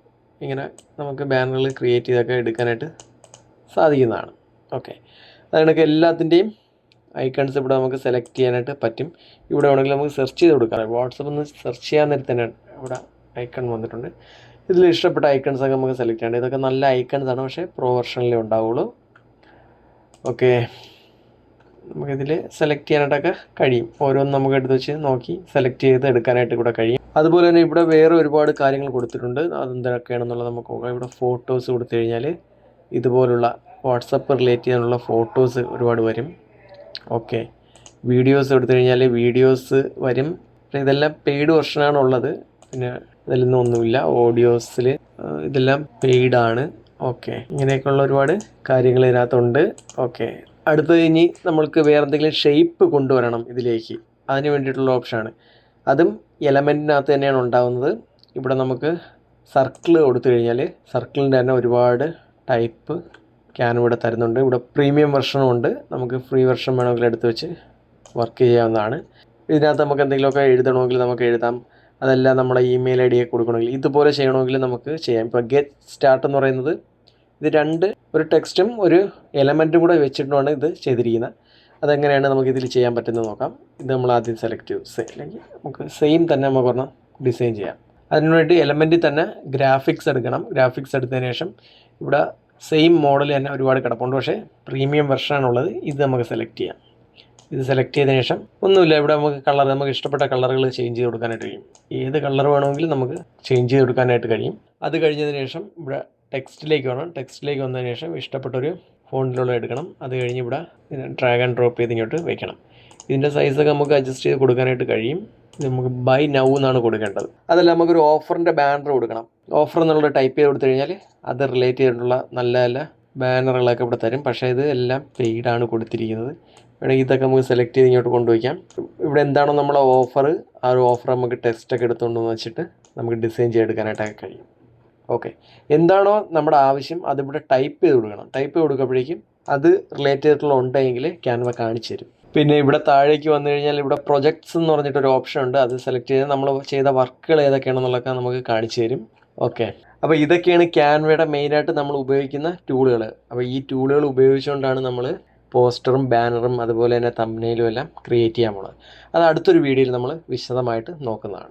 ഇങ്ങനെ നമുക്ക് ബാനറുകൾ ക്രിയേറ്റ് ചെയ്തൊക്കെ എടുക്കാനായിട്ട് സാധിക്കുന്നതാണ്. ഓക്കെ അതിനൊക്കെ എല്ലാത്തിന്റെയും ഐക്കൺസ് ഇവിടെ നമുക്ക് സെലക്ട് ചെയ്യാനായിട്ട് പറ്റും. ഇവിടെ വേണമെങ്കിൽ നമുക്ക് സെർച്ച് ചെയ്ത് കൊടുക്കാം. വാട്സപ്പ് ഒന്ന് സെർച്ച് ചെയ്യാൻ നേരത്തെ ഇവിടെ ഐക്കൺ വന്നിട്ടുണ്ട്. ഇതിൽ ഇഷ്ടപ്പെട്ട ഐക്കൺസ് ഒക്കെ നമുക്ക് സെലക്ട് ചെയ്യേണ്ടത് ഇതൊക്കെ നല്ല ഐക്കൺസ് ആണ്. പക്ഷേ പ്രോ വെർഷനിലേ ഉണ്ടാവുള്ളൂ. ഓക്കെ. നമുക്കിതിൽ സെലക്ട് ചെയ്യാനായിട്ടൊക്കെ കഴിയും. ഓരോന്നും നമുക്ക് എടുത്ത് വെച്ച് നോക്കി സെലക്ട് ചെയ്ത് എടുക്കാനായിട്ട് കൂടെ കഴിയും. അതുപോലെ തന്നെ ഇവിടെ വേറെ ഒരുപാട് കാര്യങ്ങൾ കൊടുത്തിട്ടുണ്ട്. അതെന്തൊക്കെയാണെന്നുള്ളത് നമുക്ക് നോക്കാം. ഇവിടെ ഫോട്ടോസ് കൊടുത്തു കഴിഞ്ഞാൽ ഇതുപോലുള്ള വാട്സപ്പ് റിലേറ്റ് ചെയ്യാനുള്ള ഫോട്ടോസ് ഒരുപാട് വരും. ഓക്കെ. വീഡിയോസ് എടുത്തു കഴിഞ്ഞാൽ വീഡിയോസ് വരും. ഇതെല്ലാം പെയ്ഡ് വെർഷനാണ് ഉള്ളത് പിന്നെ ഇതിലൊന്നും ഒന്നുമില്ല. ഓഡിയോസിൽ ഇതെല്ലാം പെയ്ഡാണ് ഓക്കെ ഇങ്ങനെയൊക്കെയുള്ള ഒരുപാട് കാര്യങ്ങൾ ഇതിനകത്തുണ്ട്. ഓക്കെ അടുത്തത് ഇനി നമ്മൾക്ക് വേറെ എന്തെങ്കിലും ഷേപ്പ് കൊണ്ടുവരണം ഇതിലേക്ക്. അതിന് വേണ്ടിയിട്ടുള്ള ഓപ്ഷനാണ് അതും എലമെന്റിനകത്ത് തന്നെയാണ് ഉണ്ടാകുന്നത് ഇവിടെ നമുക്ക് സർക്കിൾ കൊടുത്തു കഴിഞ്ഞാൽ സർക്കിളിന്റെ തന്നെ ഒരുപാട് ടൈപ്പ് ക്യാൻ ഇവിടെ തരുന്നുണ്ട്. ഇവിടെ പ്രീമിയം വെർഷനും ഉണ്ട്. നമുക്ക് ഫ്രീ വെർഷൻ വേണമെങ്കിൽ എടുത്ത് വെച്ച് വർക്ക് ചെയ്യാവുന്നതാണ്. ഇതിനകത്ത് നമുക്ക് എന്തെങ്കിലുമൊക്കെ എഴുതണമെങ്കിൽ നമുക്ക് എഴുതാം. അതെല്ലാം നമ്മളെ ഇമെയിൽ ഐ ഡിയൊക്കെ കൊടുക്കണമെങ്കിൽ ഇതുപോലെ ചെയ്യണമെങ്കിൽ നമുക്ക് ചെയ്യാം. ഇപ്പോൾ ഗെറ്റ് സ്റ്റാർട്ട് എന്ന് പറയുന്നത് ഇത് രണ്ട് ഒരു ടെക്സ്റ്റും ഒരു എലമെന്റും കൂടെ വെച്ചിട്ടാണ് ഇത് ചെയ്തിരിക്കുന്നത്. അതെങ്ങനെയാണ് നമുക്ക് ഇതിൽ ചെയ്യാൻ പറ്റുന്നത് നോക്കാം. ഇത് നമ്മൾ ആദ്യം സെലക്ട് ചെയ്യും അല്ലെങ്കിൽ നമുക്ക് സെയിം തന്നെ നമുക്ക് പറഞ്ഞാൽ ഡിസൈൻ ചെയ്യാം. അതിനുവേണ്ടി എലമെന്റിൽ തന്നെ ഗ്രാഫിക്സ് എടുക്കണം. ഗ്രാഫിക്സ് എടുത്തതിന് ശേഷം ഇവിടെ സെയിം മോഡൽ തന്നെ ഒരുപാട് കിടപ്പുണ്ട്. പക്ഷേ പ്രീമിയം വെർഷനാണുള്ളത് ഇത് നമുക്ക് സെലക്ട് ചെയ്യാം. ഇത് സെലക്ട് ചെയ്തതിന് ശേഷം ഒന്നുമില്ല. ഇവിടെ നമുക്ക് കളർ നമുക്ക് ഇഷ്ടപ്പെട്ട കളറുകൾ ചേഞ്ച് ചെയ്ത് കൊടുക്കാനായിട്ട് കഴിയും. ഏത് കളർ വേണമെങ്കിലും നമുക്ക് ചേഞ്ച് ചെയ്ത് കൊടുക്കാനായിട്ട് കഴിയും. അത് കഴിഞ്ഞതിന് ശേഷം ഇവിടെ ടെക്സ്റ്റിലേക്ക് വേണം ടെക്സ്റ്റിലേക്ക് വന്നതിന് ശേഷം ഇഷ്ടപ്പെട്ടൊരു ഫോണ്ടിലുള്ള എടുക്കണം. അത് കഴിഞ്ഞ് ഇവിടെ ഡ്രാഗ് ആൻഡ് ഡ്രോപ്പ് ചെയ്ത് ഇങ്ങോട്ട് വെക്കണം. ഇതിന്റെ സൈസൊക്കെ നമുക്ക് അഡ്ജസ്റ്റ് ചെയ്ത് കൊടുക്കാനായിട്ട് കഴിയും. നമുക്ക് ബൈ നൗ എന്നാണ് കൊടുക്കേണ്ടത്. അതല്ല നമുക്കൊരു ഓഫറിന്റെ ബാനർ കൊടുക്കണം. ഓഫർ എന്നുള്ളത് ടൈപ്പ് ചെയ്ത് കൊടുത്തു കഴിഞ്ഞാൽ അത് റിലേറ്റ് ചെയ്തിട്ടുള്ള നല്ല നല്ല ബാനറുകളൊക്കെ ഇവിടെ തരും. പക്ഷേ ഇത് എല്ലാം പെയ്ഡാണ് കൊടുത്തിരിക്കുന്നത്. വേണമെങ്കിൽ ഇതൊക്കെ നമുക്ക് സെലക്ട് ചെയ്ത് ഇങ്ങോട്ട് കൊണ്ടുവയ്ക്കാം ഇവിടെ എന്താണോ നമ്മളെ ഓഫർ ആ ഒരു ഓഫർ നമുക്ക് ടെസ്റ്റൊക്കെ എടുത്തുകൊണ്ട് വന്ന് വെച്ചിട്ട് നമുക്ക് ഡിസൈൻ ചെയ്തെടുക്കാനായിട്ടൊക്കെ കഴിയും. ഓക്കെ എന്താണോ നമ്മുടെ ആവശ്യം അതിവിടെ ടൈപ്പ് ചെയ്ത് കൊടുക്കണം. ടൈപ്പ് ചെയ്ത് കൊടുക്കുമ്പോഴേക്കും അത് റിലേറ്റ് ചെയ്തിട്ടുള്ള ഉണ്ടെങ്കിൽ ക്യാൻവ കാണിച്ചു തരും. പിന്നെ ഇവിടെ താഴേക്ക് വന്നു കഴിഞ്ഞാൽ ഇവിടെ പ്രൊജക്ട്സ് എന്ന് പറഞ്ഞിട്ടൊരു ഓപ്ഷൻ ഉണ്ട്. അത് സെലക്ട് ചെയ്ത് നമ്മൾ ചെയ്ത വർക്കുകൾ ഏതൊക്കെയാണെന്നുള്ളതൊക്കെ നമുക്ക് കാണിച്ചു തരും. ഓക്കെ അപ്പോൾ ഇതൊക്കെയാണ് ക്യാൻവയുടെ മെയിനായിട്ട് നമ്മൾ ഉപയോഗിക്കുന്ന ടൂളുകൾ അപ്പോൾ ഈ ടൂളുകൾ ഉപയോഗിച്ചുകൊണ്ടാണ് നമ്മൾ പോസ്റ്ററും ബാനറും അതുപോലെ തന്നെ തമ്പനയിലും എല്ലാം ക്രിയേറ്റ് ചെയ്യാൻ പോണത്. അത് അടുത്തൊരു വീഡിയോയിൽ നമ്മൾ വിശദമായിട്ട് നോക്കുന്നതാണ്.